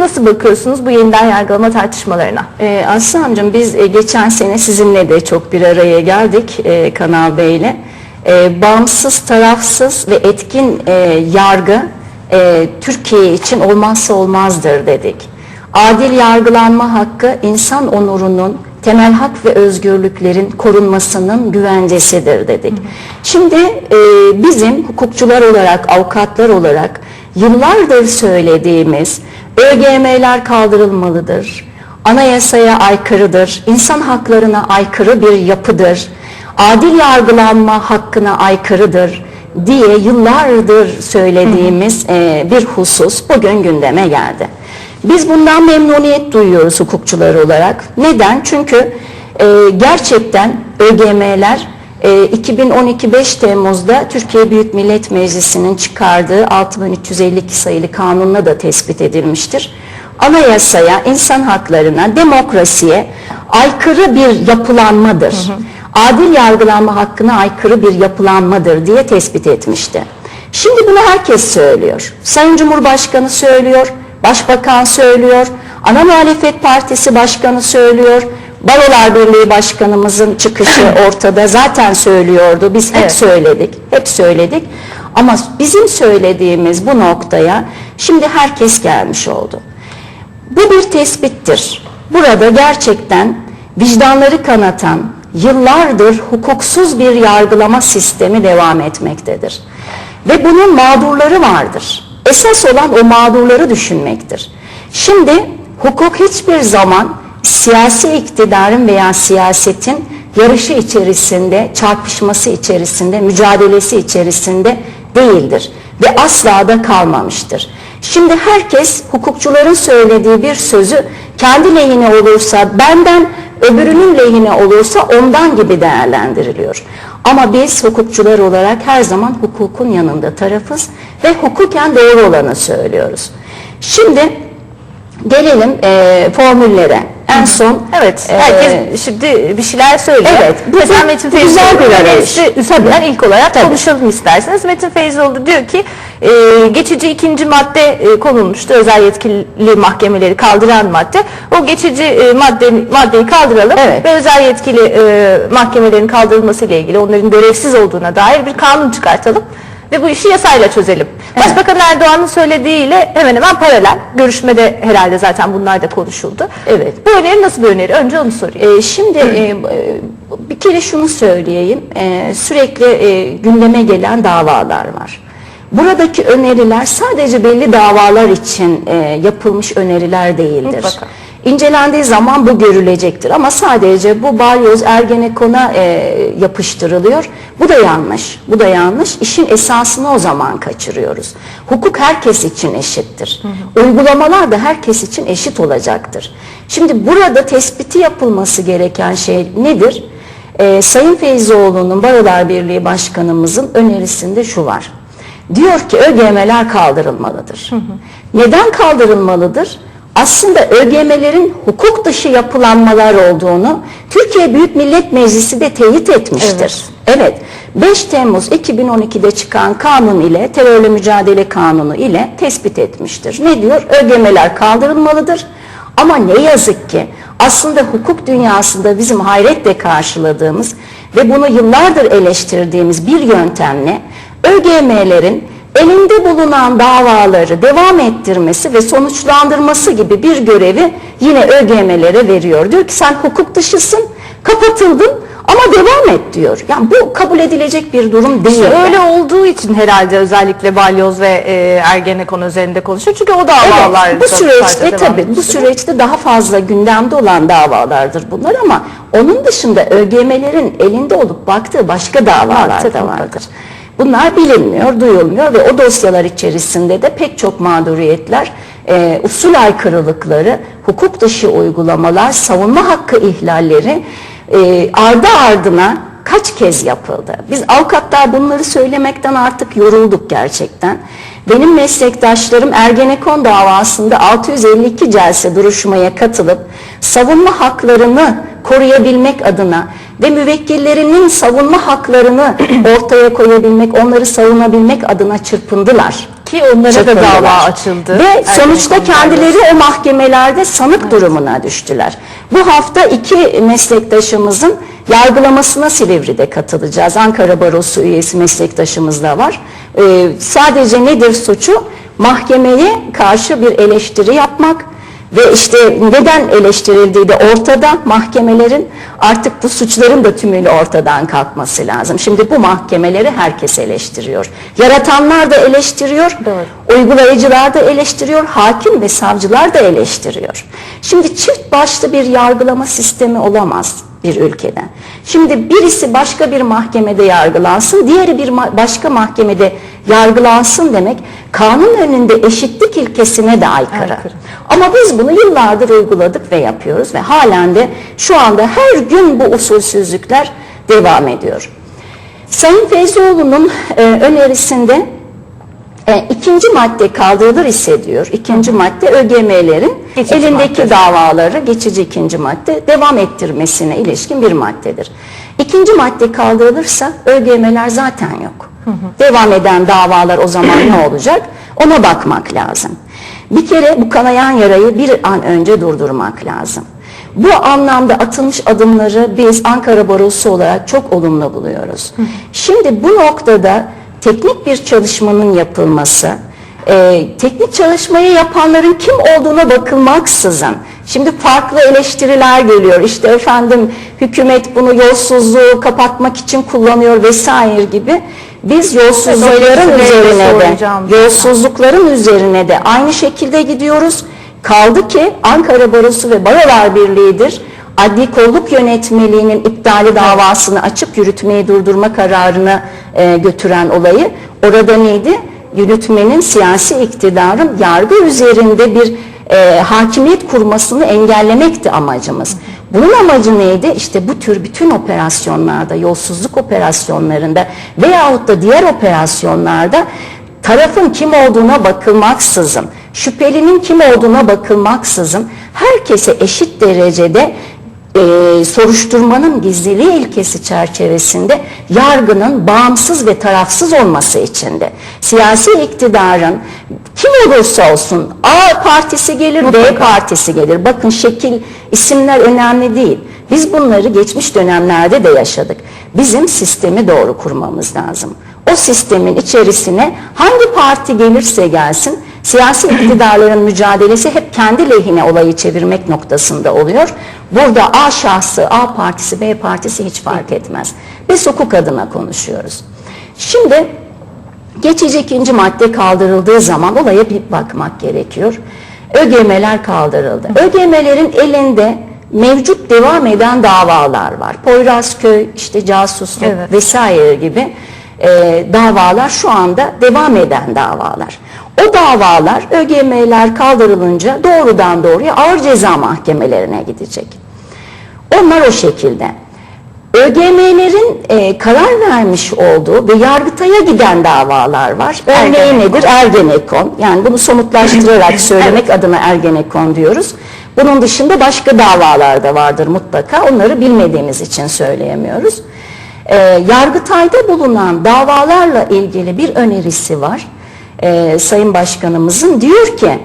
Nasıl bakıyorsunuz bu yeniden yargılama tartışmalarına? Ee, Aslı amcam biz e, geçen sene sizinle de çok bir araya geldik e, Kanal Bey'le. E, bağımsız, tarafsız ve etkin e, yargı e, Türkiye için olmazsa olmazdır dedik. Adil yargılanma hakkı insan onurunun, temel hak ve özgürlüklerin korunmasının güvencesidir dedik. Şimdi e, bizim hukukçular olarak, avukatlar olarak yıllardır söylediğimiz ÖGM'ler kaldırılmalıdır. Anayasaya aykırıdır, insan haklarına aykırı bir yapıdır, adil yargılanma hakkına aykırıdır diye yıllardır söylediğimiz e, bir husus bugün gündeme geldi. Biz bundan memnuniyet duyuyoruz hukukçular olarak. Neden? Çünkü e, gerçekten ÖGM'ler e, 2012 5 Temmuz'da Türkiye Büyük Millet Meclisi'nin çıkardığı 6352 sayılı kanunla da tespit edilmiştir. Anayasaya, insan haklarına, demokrasiye aykırı bir yapılanmadır. Adil yargılanma hakkına aykırı bir yapılanmadır diye tespit etmişti. Şimdi bunu herkes söylüyor. Sayın Cumhurbaşkanı söylüyor, Başbakan söylüyor, Ana Muhalefet Partisi Başkanı söylüyor, Barolar Birliği Başkanımızın çıkışı ortada zaten söylüyordu. Biz hep Evet. söyledik, hep söyledik. Ama bizim söylediğimiz bu noktaya şimdi herkes gelmiş oldu. Bu bir tespittir. Burada gerçekten vicdanları kanatan, yıllardır hukuksuz bir yargılama sistemi devam etmektedir. Ve bunun mağdurları vardır. Esas olan o mağdurları düşünmektir. Şimdi hukuk hiçbir zaman siyasi iktidarın veya siyasetin yarışı içerisinde, çarpışması içerisinde, mücadelesi içerisinde değildir ve asla da kalmamıştır. Şimdi herkes hukukçuların söylediği bir sözü kendi lehine olursa benden, öbürünün lehine olursa ondan gibi değerlendiriliyor. Ama biz hukukçular olarak her zaman hukukun yanında tarafız ve hukuken doğru olanı söylüyoruz. Şimdi gelelim eee formüllere. En son Evet, herkes şimdi bir şeyler söylüyor. Evet, bu- Mesela Metin bu güzel bir arayış. üzerinden ilk olarak konuşalım isterseniz. Metin Feyzoğlu diyor ki e, geçici ikinci madde e, konulmuştu. Özel yetkili mahkemeleri kaldıran madde. O geçici e, madde, maddeyi kaldıralım Evet. ve özel yetkili e, mahkemelerin kaldırılması ile ilgili onların görevsiz olduğuna dair bir kanun çıkartalım ve bu işi yasayla çözelim. Başbakan Erdoğan'ın söylediğiyle hemen hemen paralel. Görüşmede herhalde zaten bunlar da konuşuldu. Evet. Bu öneri nasıl bir öneri? Önce onu sorayım. Ee, şimdi e, e, bir kere şunu söyleyeyim. Ee, sürekli e, gündeme gelen davalar var. Buradaki öneriler sadece belli davalar için e, yapılmış öneriler değildir. Mutlaka. İncelendiği zaman bu görülecektir ama sadece bu balyoz ergenekona e, yapıştırılıyor. Bu da yanlış. Bu da yanlış. İşin esasını o zaman kaçırıyoruz. Hukuk herkes için eşittir. Uygulamalar da herkes için eşit olacaktır. Şimdi burada tespiti yapılması gereken şey nedir? E, Sayın Feyzoğlu'nun Barolar Birliği Başkanımızın önerisinde şu var. Diyor ki ÖGM'ler kaldırılmalıdır. Neden kaldırılmalıdır? Aslında ÖGM'lerin hukuk dışı yapılanmalar olduğunu Türkiye Büyük Millet Meclisi de teyit etmiştir. Evet. 5 Temmuz 2012'de çıkan kanun ile terörle mücadele kanunu ile tespit etmiştir. Ne diyor? ÖGM'ler kaldırılmalıdır. Ama ne yazık ki aslında hukuk dünyasında bizim hayretle karşıladığımız ve bunu yıllardır eleştirdiğimiz bir yöntemle ÖGM'lerin elinde bulunan davaları devam ettirmesi ve sonuçlandırması gibi bir görevi yine ÖGM'lere veriyor. Diyor ki sen hukuk dışısın, kapatıldın ama devam et diyor. Yani bu kabul edilecek bir durum değil. Öyle olduğu için herhalde özellikle balyoz ve e, ergenekon üzerinde konuşuyor. Çünkü o davalar Evet, bu süreçte tabii bu süreçte daha fazla gündemde olan davalardır bunlar ama onun dışında ÖGM'lerin elinde olup baktığı başka davalar da mutlaka. vardır. Bunlar bilinmiyor, duyulmuyor ve o dosyalar içerisinde de pek çok mağduriyetler, e, usul aykırılıkları, hukuk dışı uygulamalar, savunma hakkı ihlalleri e, ardı ardına kaç kez yapıldı? Biz avukatlar bunları söylemekten artık yorulduk gerçekten. Benim meslektaşlarım Ergenekon davasında 652 celse duruşmaya katılıp savunma haklarını koruyabilmek adına ve müvekkillerinin savunma haklarını ortaya koyabilmek, onları savunabilmek adına çırpındılar. Ki onlara da dava açıldı. Ve Ergenekon sonuçta kendileri o mahkemelerde sanık durumuna düştüler. Bu hafta iki meslektaşımızın yargılamasına Silivri'de katılacağız. Ankara Barosu üyesi meslektaşımız da var. Ee, sadece nedir suçu? Mahkemeye karşı bir eleştiri yapmak ve işte neden eleştirildiği de ortada mahkemelerin artık bu suçların da tümüyle ortadan kalkması lazım. Şimdi bu mahkemeleri herkes eleştiriyor. Yaratanlar da eleştiriyor. Doğru. Uygulayıcılar da eleştiriyor, hakim ve savcılar da eleştiriyor. Şimdi çift başlı bir yargılama sistemi olamaz bir ülkede. Şimdi birisi başka bir mahkemede yargılansın, diğeri bir ma- başka mahkemede yargılansın demek kanun önünde eşitlik ilkesine de aykırı. Aykırı. Ama biz bunu yıllardır uyguladık ve yapıyoruz ve halen de şu anda her gün bu usulsüzlükler devam ediyor. Sayın Feyzoğlu'nun e, önerisinde e, ikinci madde kaldırılır ise diyor. İkinci madde ÖGM'lerin elindeki madde. davaları geçici ikinci madde devam ettirmesine ilişkin bir maddedir. İkinci madde kaldırılırsa ÖGM'ler zaten yok. Devam eden davalar o zaman ne olacak? Ona bakmak lazım. Bir kere bu kanayan yarayı bir an önce durdurmak lazım. Bu anlamda atılmış adımları biz Ankara Barosu olarak çok olumlu buluyoruz. Şimdi bu noktada teknik bir çalışmanın yapılması, e, teknik çalışmayı yapanların kim olduğuna bakılmaksızın, şimdi farklı eleştiriler geliyor. İşte efendim hükümet bunu yolsuzluğu kapatmak için kullanıyor vesaire gibi. Biz yolsuzlukların Evet, üzerine de, soracağım. yolsuzlukların üzerine de aynı şekilde gidiyoruz. Kaldı ki Ankara Barosu ve Barolar Birliği'dir. Adli kolluk yönetmeliğinin iptali davasını açıp yürütmeyi durdurma kararını e, götüren olayı. Orada neydi? Yürütmenin siyasi iktidarın yargı üzerinde bir e, hakimiyet kurmasını engellemekti amacımız. Bunun amacı neydi? İşte bu tür bütün operasyonlarda, yolsuzluk operasyonlarında veyahut da diğer operasyonlarda tarafın kim olduğuna bakılmaksızın, şüphelinin kim olduğuna bakılmaksızın herkese eşit derecede e, soruşturmanın gizliliği ilkesi çerçevesinde yargının bağımsız ve tarafsız olması içindi. Siyasi iktidarın kim olursa olsun A partisi gelir, B partisi gelir. Bakın şekil, isimler önemli değil. Biz bunları geçmiş dönemlerde de yaşadık. Bizim sistemi doğru kurmamız lazım. O sistemin içerisine hangi parti gelirse gelsin siyasi iktidarların mücadelesi hep kendi lehine olayı çevirmek noktasında oluyor. Burada A şahsı, A partisi, B partisi hiç fark etmez. Biz hukuk adına konuşuyoruz. Şimdi geçici ikinci madde kaldırıldığı zaman olaya bir bakmak gerekiyor. ÖGM'ler kaldırıldı. ÖGM'lerin elinde mevcut devam eden davalar var. Poyrazköy, işte casusluk Evet. vesaire gibi e, davalar şu anda devam eden davalar. O davalar ÖGM'ler kaldırılınca doğrudan doğruya ağır ceza mahkemelerine gidecek. Onlar o şekilde. ÖGM'lerin e, karar vermiş olduğu ve Yargıtay'a giden davalar var. Örneği Ergenekon. nedir? Ergenekon. Yani bunu somutlaştırarak söylemek adına Ergenekon diyoruz. Bunun dışında başka davalar da vardır mutlaka. Onları bilmediğimiz için söyleyemiyoruz. E, Yargıtay'da bulunan davalarla ilgili bir önerisi var. E, Sayın Başkanımızın diyor ki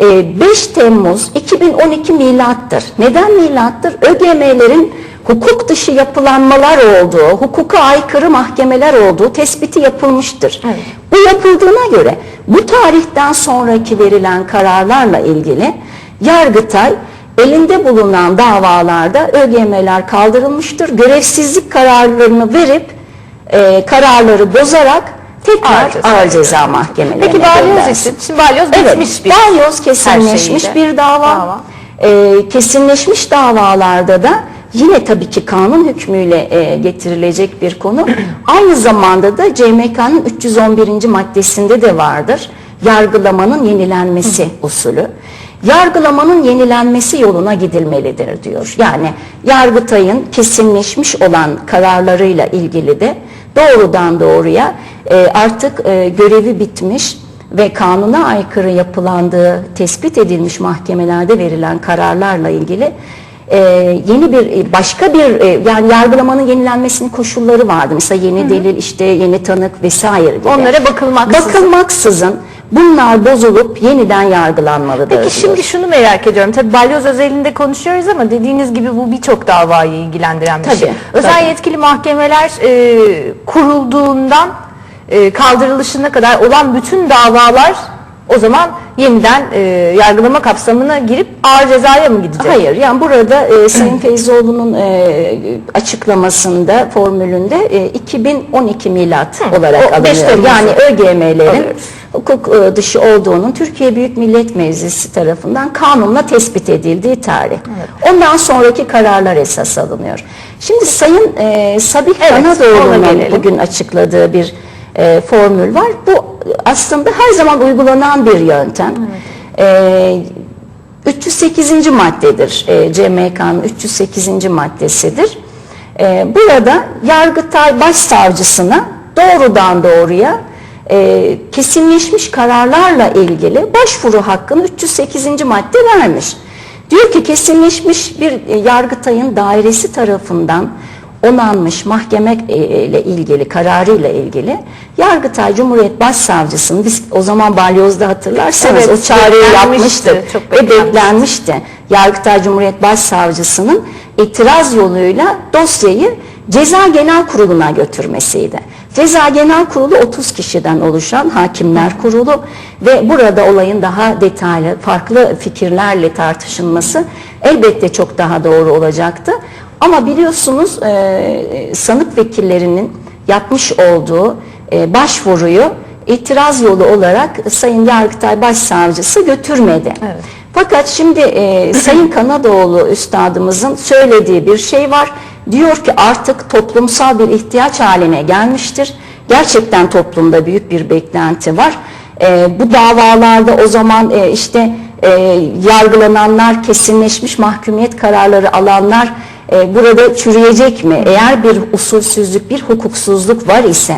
e, 5 Temmuz 2012 milattır. Neden milattır? ÖGM'lerin hukuk dışı yapılanmalar olduğu, hukuka aykırı mahkemeler olduğu tespiti yapılmıştır. Evet. Bu yapıldığına göre bu tarihten sonraki verilen kararlarla ilgili Yargıtay elinde bulunan davalarda ÖGM'ler kaldırılmıştır. Görevsizlik kararlarını verip e, kararları bozarak tekrar Ağır ceza. ağır ceza mahkemelerine Peki balyoz için. Şimdi balyoz Evet, bitmiş bir balyoz kesinleşmiş bir dava. Dava. Ee, kesinleşmiş davalarda da yine tabii ki kanun hükmüyle e, getirilecek bir konu. Aynı zamanda da CMK'nın 311. maddesinde de vardır. Yargılamanın yenilenmesi usulü. Yargılamanın yenilenmesi yoluna gidilmelidir diyor. Yani Yargıtay'ın kesinleşmiş olan kararlarıyla ilgili de doğrudan doğruya e, artık e, görevi bitmiş ve kanuna aykırı yapılandığı tespit edilmiş mahkemelerde verilen kararlarla ilgili e, yeni bir e, başka bir e, yani yargılamanın yenilenmesinin koşulları vardı. Mesela yeni delil işte yeni tanık vesaire gibi. Onlara bakılmaksızın. Bakılmaksızın bunlar bozulup yeniden yargılanmalıdır. Peki şimdi şunu merak ediyorum. Tabii balyoz özelinde konuşuyoruz ama dediğiniz gibi bu birçok davayı ilgilendiren bir Tabii, şey. Özel tabii. yetkili mahkemeler e, kurulduğundan e, kaldırılışına kadar olan bütün davalar o zaman yeniden e, yargılama kapsamına girip ağır cezaya mı gidecek? Hayır yani burada e, Sayın Feyzoğlu'nun e, açıklamasında formülünde e, 2012 milat olarak o beş alınıyor. Yani ÖGM'lerin. Hukuk e, dışı olduğunun Türkiye Büyük Millet Meclisi tarafından kanunla tespit edildiği tarih. Ondan sonraki kararlar esas alınıyor. Şimdi Sayın e, Sabih Evet, Kanadoğlu'nun bugün açıkladığı bir e, formül var. Bu aslında her zaman uygulanan bir yöntem. E, 308. maddedir. E, CMK'nın 308. maddesidir. E, burada Yargıtay Başsavcısına doğrudan doğruya e, kesinleşmiş kararlarla ilgili başvuru hakkını 308. madde vermiş. Diyor ki kesinleşmiş bir e, Yargıtay'ın dairesi tarafından onanmış mahkeme e, ile ilgili kararıyla ilgili Yargıtay Cumhuriyet Başsavcısının biz o zaman balyozda hatırlarsanız Evet, o çağrıyı çok ve beklenmişti. Yargıtay Cumhuriyet Başsavcısının itiraz yoluyla dosyayı Ceza Genel Kurulu'na götürmesiydi. Ceza Genel Kurulu 30 kişiden oluşan Hakimler Kurulu ve burada olayın daha detaylı, farklı fikirlerle tartışılması elbette çok daha doğru olacaktı. Ama biliyorsunuz e, sanık vekillerinin yapmış olduğu e, başvuruyu itiraz yolu olarak Sayın Yargıtay Başsavcısı götürmedi. Fakat şimdi e, Sayın Kanadoğlu üstadımızın söylediği bir şey var. Diyor ki artık toplumsal bir ihtiyaç haline gelmiştir. Gerçekten toplumda büyük bir beklenti var. E, bu davalarda o zaman e, işte e, yargılananlar, kesinleşmiş mahkumiyet kararları alanlar e, burada çürüyecek mi? Eğer bir usulsüzlük, bir hukuksuzluk var ise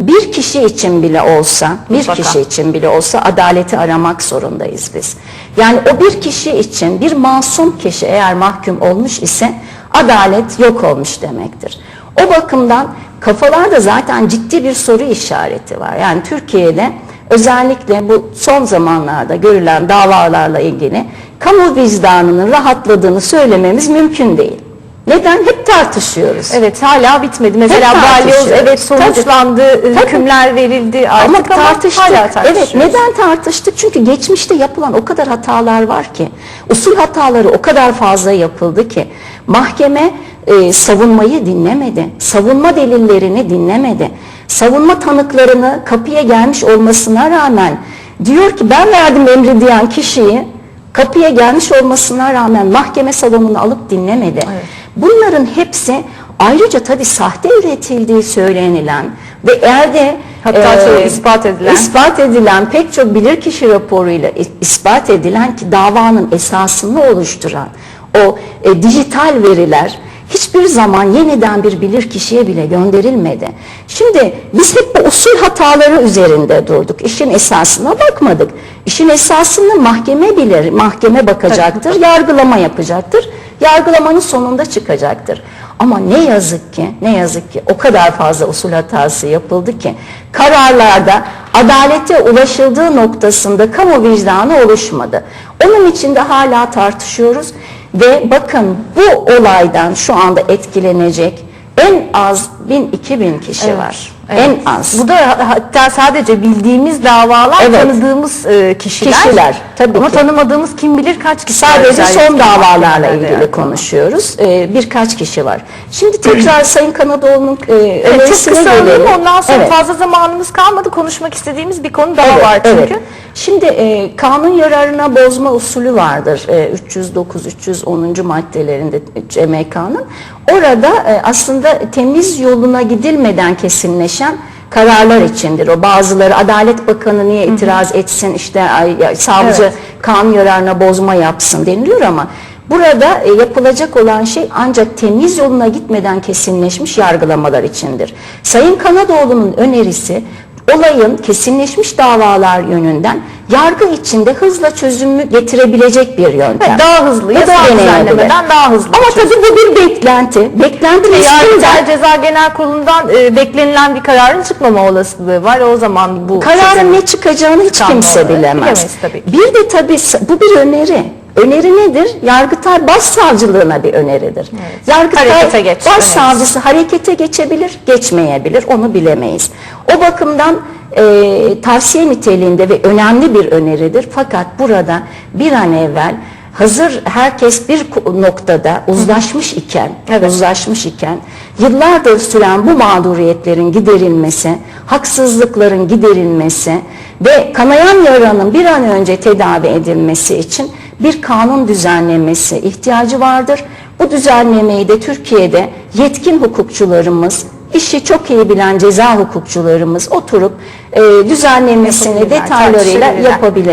bir kişi için bile olsa, bir Mutlaka. kişi için bile olsa adaleti aramak zorundayız biz. Yani o bir kişi için bir masum kişi eğer mahkum olmuş ise adalet yok olmuş demektir. O bakımdan kafalarda zaten ciddi bir soru işareti var. Yani Türkiye'de özellikle bu son zamanlarda görülen davalarla ilgili kamu vicdanının rahatladığını söylememiz mümkün değil. Neden? Hep tartışıyoruz. Evet hala bitmedi. Mesela balyoz evet sonuçlandı, hükümler verildi artık Ama ama, tartıştık. hala Evet, neden tartıştık? Çünkü geçmişte yapılan o kadar hatalar var ki, usul hataları o kadar fazla yapıldı ki, mahkeme e, savunmayı dinlemedi, savunma delillerini dinlemedi, savunma tanıklarını kapıya gelmiş olmasına rağmen diyor ki ben verdim emri diyen kişiyi kapıya gelmiş olmasına rağmen mahkeme salonunu alıp dinlemedi. Bunların hepsi ayrıca tabii sahte üretildiği söylenilen ve eğer de Hatta e, şey, ispat edilen. ispat edilen pek çok bilirkişi raporuyla is- ispat edilen ki davanın esasını oluşturan o e, dijital veriler hiçbir zaman yeniden bir bilirkişiye bile gönderilmedi. Şimdi biz hep bu usul hataları üzerinde durduk. İşin esasına bakmadık. İşin esasını mahkeme bilir, mahkeme bakacaktır, yargılama yapacaktır. Yargılamanın sonunda çıkacaktır. Ama ne yazık ki, ne yazık ki o kadar fazla usul hatası yapıldı ki kararlarda adalete ulaşıldığı noktasında kamu vicdanı oluşmadı. Onun için de hala tartışıyoruz ve bakın bu olaydan şu anda etkilenecek en az 1000-2000 kişi Evet, var. Evet. En az. Bu da hatta sadece bildiğimiz davalar, Evet. tanıdığımız e, kişiler. Kişiler, tabii Ama ki. tanımadığımız kim bilir kaç kişi. var Sadece özellikle son davalarla ilgili yani. konuşuyoruz. Ee, birkaç kişi var. Şimdi tekrar Sayın Kanadoğlu'nun e, Evet, çok önerisine kısa alalım. gelelim. Ondan sonra Evet. fazla zamanımız kalmadı. Konuşmak istediğimiz bir konu daha Evet, var çünkü. evet. Şimdi e, kanun yararına bozma usulü vardır. E, 309-310. maddelerinde CMK'nın. Orada e, aslında temiz yoluna gidilmeden kesinleşen kararlar içindir. O bazıları Adalet Bakanı niye itiraz etsin işte ay, savcı Evet. kanun yararına bozma yapsın deniliyor ama burada e, yapılacak olan şey ancak temiz yoluna gitmeden kesinleşmiş yargılamalar içindir. Sayın Kanadoğlu'nun önerisi olayın kesinleşmiş davalar yönünden yargı içinde hızla çözümü getirebilecek bir yöntem. Evet, daha hızlı, Bu yasal da denenebilir. düzenlemeden daha hızlı Ama çözüm. tabii bu bir beklenti. Beklenti Yargıtay riskinden Ceza Genel Kurulu'ndan e, beklenilen bir kararın çıkmama olasılığı var. O zaman bu kararın ne çıkacağını hiç kimse olarak bilemez. bilemeyiz tabii ki. Bir de tabii bu bir öneri. Öneri nedir? Yargıtay Başsavcılığına bir öneridir. Yargıtay Harekete geç Başsavcısı harekete geçebilir, geçmeyebilir. Onu bilemeyiz. O bakımdan e, tavsiye niteliğinde ve önemli bir öneridir. Fakat burada bir an evvel hazır herkes bir noktada uzlaşmış iken, Evet. uzlaşmış iken yıllardır süren bu mağduriyetlerin giderilmesi, haksızlıkların giderilmesi ve kanayan yaranın bir an önce tedavi edilmesi için bir kanun düzenlemesi ihtiyacı vardır. Bu düzenlemeyi de Türkiye'de yetkin hukukçularımız, işi çok iyi bilen ceza hukukçularımız oturup e, düzenlemesini detaylarıyla yapabilir.